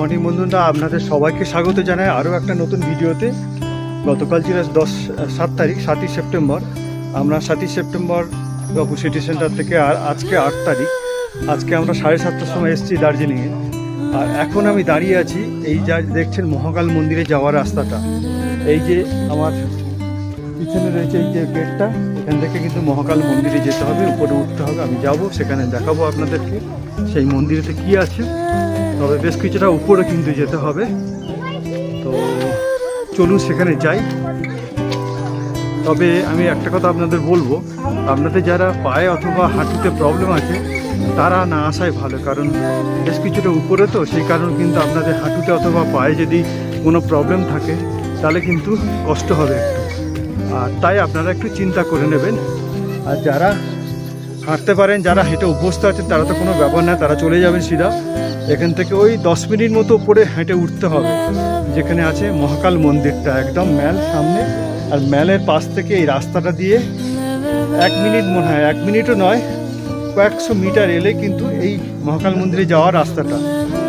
বন্ধুরা, আপনাদের সবাইকে স্বাগত জানাই আরও একটা নতুন ভিডিওতে। গতকাল ছিল দশ, সাত তারিখ, সাতই সেপ্টেম্বর, আমরা সাতই সেপ্টেম্বর বাবু সিটি সেন্টার থেকে আর আজকে আট তারিখ, আজকে আমরা সাড়ে সাতটার সময় এসেছি দার্জিলিংয়ে। আর এখন আমি দাঁড়িয়ে আছি এই যা দেখছেন মহাকাল মন্দিরে যাওয়ার রাস্তাটা। এই যে আমার পিছনে রয়েছে এই যে গেটটা, এখান থেকে কিন্তু মহাকাল মন্দিরে যেতে হবে, উপরে উঠতে হবে, আমি যাব, সেখানে দেখাবো আপনাদেরকে। সেই মন্দিরেতে কি আছে? তবে বেশ কিছুটা উপরে কিন্তু যেতে হবে। তো চলুন সেখানে যাই। তবে আমি একটা কথা আপনাদের বলব, আপনাদের যারা পায়ে অথবা হাঁটুতে প্রবলেম আছে, তারা না আসাই ভালো, কারণ বেশ কিছুটা উপরে তো, সেই কারণে কিন্তু আপনাদের হাঁটুতে অথবা পায়ে যদি কোনো প্রবলেম থাকে, তাহলে কিন্তু কষ্ট হবে একটু। আর তাই আপনারা একটু চিন্তা করে নেবেন। আর যারা হাঁটতে পারেন, যারা হেঁটে অভ্যস্ত আছেন, তারা তো কোনো ব্যাপার না, তারা চলে যাবেন সিধা। এখান থেকে ওই দশ মিনিট মতো উপরে হেঁটে উঠতে হবে, যেখানে আছে মহাকাল মন্দিরটা, একদম ম্যাল সামনে। আর ম্যালের পাশ থেকে এই রাস্তাটা দিয়ে এক মিনিট মনে হয়, এক মিনিটও নয়, কয়েকশো মিটার এলে কিন্তু এই মহাকাল মন্দিরে যাওয়ার রাস্তাটা।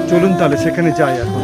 চলুন তাহলে সেখানে যাই এখন।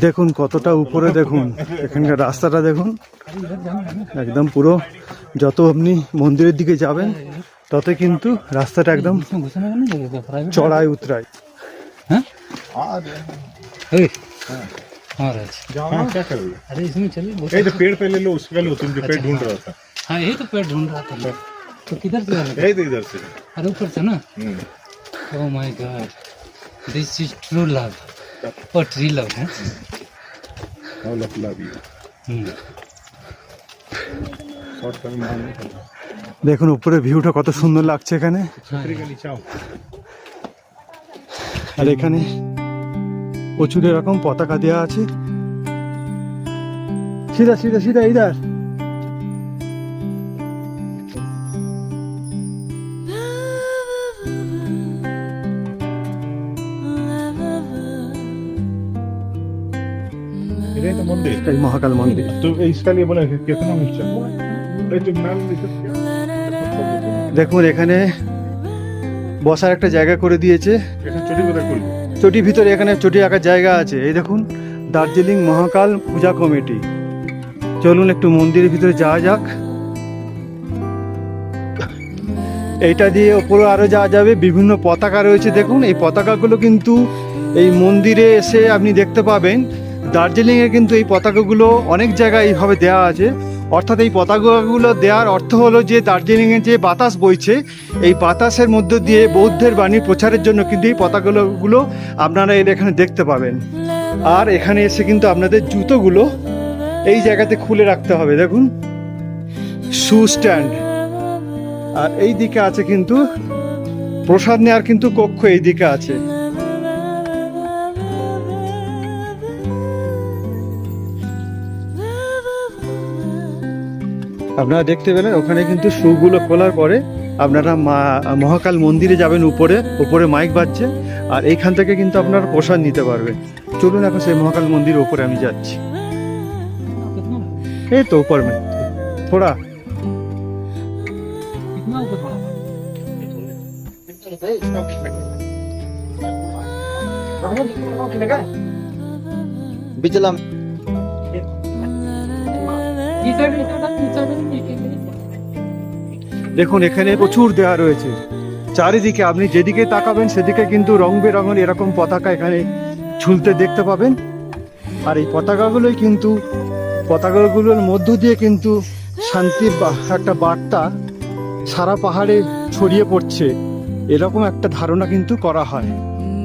দেখুন কতটা উপরে দেখুন এখানকার রাস্তাটা দেখুন একদম পুরো যত আপনি মন্দিরের দিকে যাবেন তত কিন্তু রাস্তাটা একদম চড়াই উতরাই महाराज हाँ क्या कर रही अरे इसमें चलिए बहुत है तो पेड़ पहले लो उसका लो तुम जो पेड़ ढूंढ रहा था हाँ यही तो पेड़ ढूंढ रहा था मैं। तो किधर से आने यही तो इधर से अरे ऊपर से ना हम्म। Oh my God This is true love. Oh, What real love, huh? All of love you. Hmm. দেখুন উপরে ভিউটা কত সুন্দর লাগছে এখানে হ্যাঁ। আর এখানে প্রচুর এরকম পতাকা দেওয়া আছে সিধা সিধা সিধা ইদার মহাকাল মন্দির। দেখুন এখানে বসার একটা জায়গা করে দিয়েছে। চটি ভিতরে এখানে চটি আঁকার জায়গা আছে। এই দেখুন দার্জিলিং মহাকাল পূজা কমিটি। চলুন একটু মন্দিরের ভিতরে যাওয়া যাক। এইটা দিয়ে ওপরে আরও যাওয়া যাবে। বিভিন্ন পতাকা রয়েছে দেখুন। এই পতাকাগুলো কিন্তু এই মন্দিরে এসে আপনি দেখতে পাবেন। দার্জিলিংয়ে কিন্তু এই পতাকাগুলো অনেক জায়গায় এইভাবে দেওয়া আছে। অর্থাৎ এই পতাকাগুলো দেওয়ার অর্থ হলো যে দার্জিলিংয়ে যে বাতাস বইছে, এই বাতাসের মধ্য দিয়ে বৌদ্ধের বাণী প্রচারের জন্য কিন্তু এই পতাকাগুলো আপনারা এর এখানে দেখতে পাবেন। আর এখানে এসে কিন্তু আপনাদের জুতোগুলো এই জায়গাতে খুলে রাখতে হবে, দেখুন। শু স্ট্যান্ড আর এই দিকে আছে কিন্তু প্রসাদ নেওয়ার কিন্তু কক্ষ এই দিকে আছে। আপনারা দেখতে পেলেন ওখানে কিন্তু শুগুলো খোলার পরে আপনারা মা মহাকাল মন্দিরে যাবেন উপরে উপরে মাইক বাজছে আর এইখান থেকে কিন্তু আপনারা প্রসাদ নিতে পারবে চলুন এখন সেই মহাকাল মন্দির ওপরে আমি যাচ্ছি। এই তো উপর মে থোড়া বিচলাম। দেখুন, এখানে প্রচুর দেওয়া রয়েছে। চারিদিকে আপনি যেদিকে তাকাবেন, সেদিকে কিন্তু রং বেরঙের এরকম পতাকা এখানে ঝুলতে দেখতে পাবেন। আর এই পতাকাগুলোই কিন্তু, পতাকাগুলোর মধ্য দিয়ে কিন্তু শান্তির একটা বার্তা সারা পাহাড়ে ছড়িয়ে পড়ছে। এরকম একটা ধারণা কিন্তু করা হয়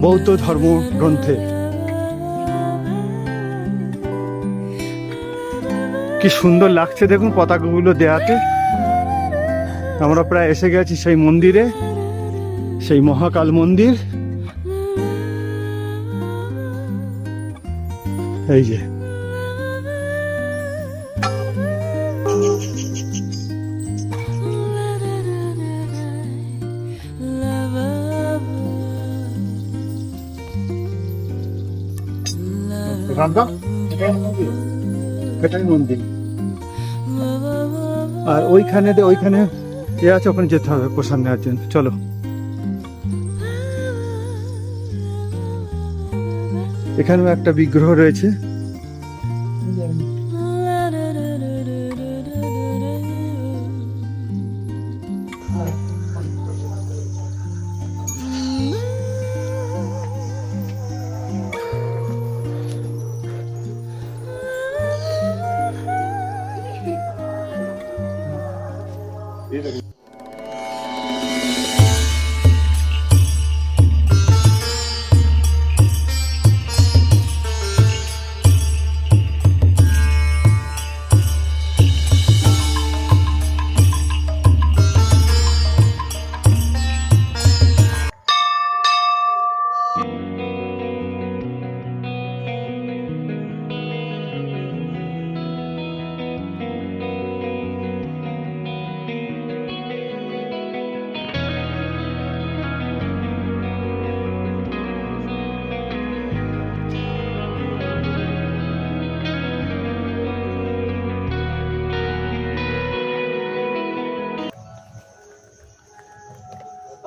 বৌদ্ধ ধর্ম গ্রন্থে। কি সুন্দর লাগছে দেখুন পতাকাগুলো দেয়াতে। আমরা প্রায় এসে গেছি সেই মন্দিরে সেই মহাকাল মন্দির। এই যে। মন্দির। আর ওইখানে ওইখানে এ আছে ওখানে যেতে হবে প্রসাদ নেওয়ার জন্য। চলো। এখানেও একটা বিগ্রহ রয়েছে।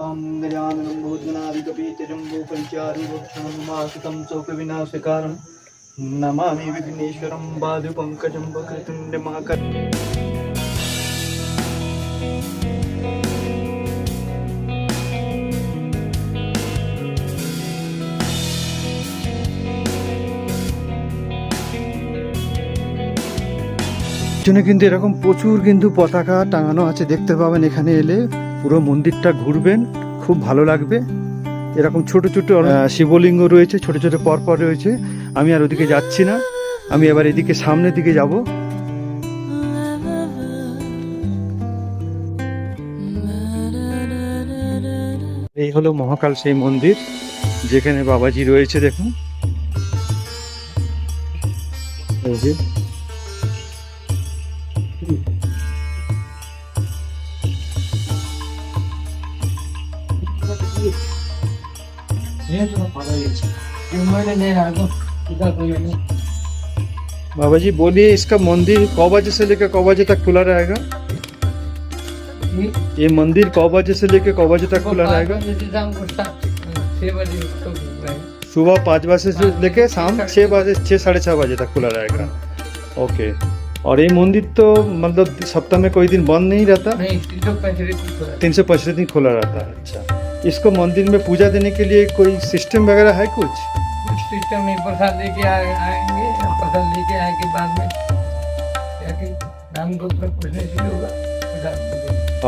अङ्गजाननं भूतगणादिकपीतजम्बूफलचारुवक्षणमासितं शोकविनाशकारं नमामि विघ्नेश्वरं पादुपङ्कजं वक्रतुण्डमहाकर জন্য কিন্তু এরকম প্রচুর কিন্তু পতাকা টাঙানো আছে দেখতে পাবেন এখানে এলে পুরো মন্দিরটা ঘুরবেন খুব ভালো লাগবে। এরকম ছোট ছোট শিবলিঙ্গ রয়েছে ছোট ছোট পরপর রয়েছে। আমি আর ওদিকে যাচ্ছি না। আমি এবার এদিকে সামনের দিকে যাব। এই হলো মহাকাল সেই মন্দির যেখানে বাবাজি রয়েছে দেখুন। बाबा जी बोलिए इसका मंदिर कौ बजे से लेकर कौ बजे तक खुला रहेगा ये ये मंदिर कौ बजे से लेकर कौ बजे तक खुला रहेगा शाम को सात छः बजे तो खुलता है सुबह पाँच बजे से लेकर शाम छः बजे छः साढ़े छः बजे तक खुला रहेगा ओके और ये मंदिर तो मतलब सप्ताह में कोई दिन बंद नहीं रहता नहीं तीन सौ पैंतीस खुला है तीन सौ पैंसठ दिन खुला रहता है अच्छा इसको मंदिर में पूजा देने के लिए कोई सिस्टम वगैरह है कुछ? कुछ सिस्टम नहीं प्रसाद लेके आएँगे प्रसाद लेके आए के बाद में। जाके नाम गोत्र पूछने से होगा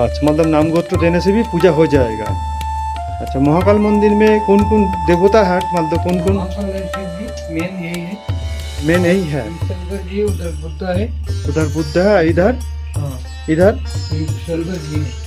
अच्छा मतलब नाम गोत्र देने से भी पूजा हो जाएगा। अच्छा महाकाल मंदिर में कौन कौन देवता है? मतलब कौन कौन मेन यही है। मेन यही है? शंकर जी उधर बुद्ध है। उधर बुद्ध है इधर? हाँ। इधर? शंकर जी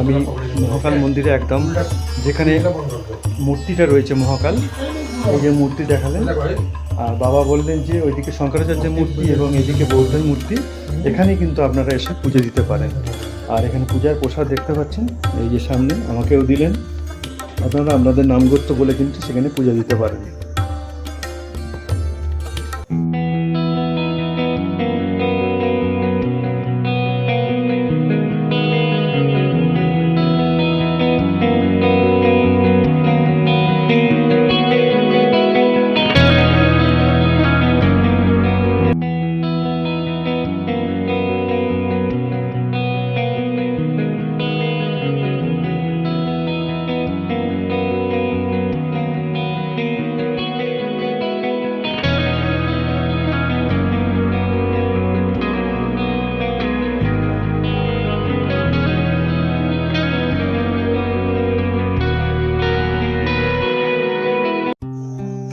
আমি মহাকাল মন্দিরে একদম, যেখানে মূর্তিটা রয়েছে মহাকাল, এই যে মূর্তি দেখালেন। আর বাবা বললেন যে ওইদিকে শঙ্করাচার্যের মূর্তি এবং এদিকে বৌদ্ধের মূর্তি, এখানে কিন্তু আপনারা এসে পুজো দিতে পারেন। আর এখানে পূজার প্রসাদ দেখতে পাচ্ছেন, এই যে সামনে আমাকেও দিলেন। আপনারা আপনাদের নামগোত্র বলে কিন্তু সেখানে পূজা দিতে পারেন।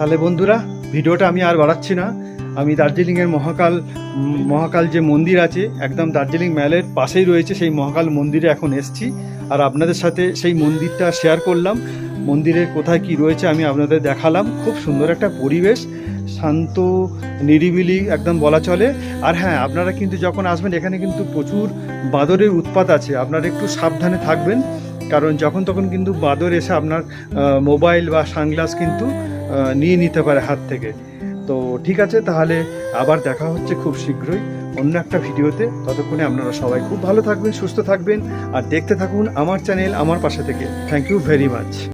তাহলে বন্ধুরা, ভিডিওটা আমি আর বাড়াচ্ছি না। আমি দার্জিলিংয়ের মহাকাল মহাকাল যে মন্দির আছে, একদম দার্জিলিং ম্যালের পাশেই রয়েছে সেই মহাকাল মন্দিরে এখন এসছি। আর আপনাদের সাথে সেই মন্দিরটা শেয়ার করলাম। মন্দিরের কোথায় কি রয়েছে আমি আপনাদের দেখালাম। খুব সুন্দর একটা পরিবেশ, শান্ত, নিরিবিলি একদম বলা চলে। আর হ্যাঁ আপনারা কিন্তু যখন আসবেন, এখানে কিন্তু প্রচুর বাদরের উৎপাত আছে। আপনারা একটু সাবধানে থাকবেন। কারণ যখন তখন কিন্তু বাদর এসে আপনার মোবাইল বা সানগ্লাস কিন্তু নিয়ে নিতে পারে হাত থেকে। তো ঠিক আছে, তাহলে আবার দেখা হচ্ছে খুব শীঘ্রই অন্য একটা ভিডিওতে। ততক্ষণে আপনারা সবাই খুব ভালো থাকবেন, সুস্থ থাকবেন, আর দেখতে থাকুন আমার চ্যানেল আমার পাশে থেকে। Thank you very much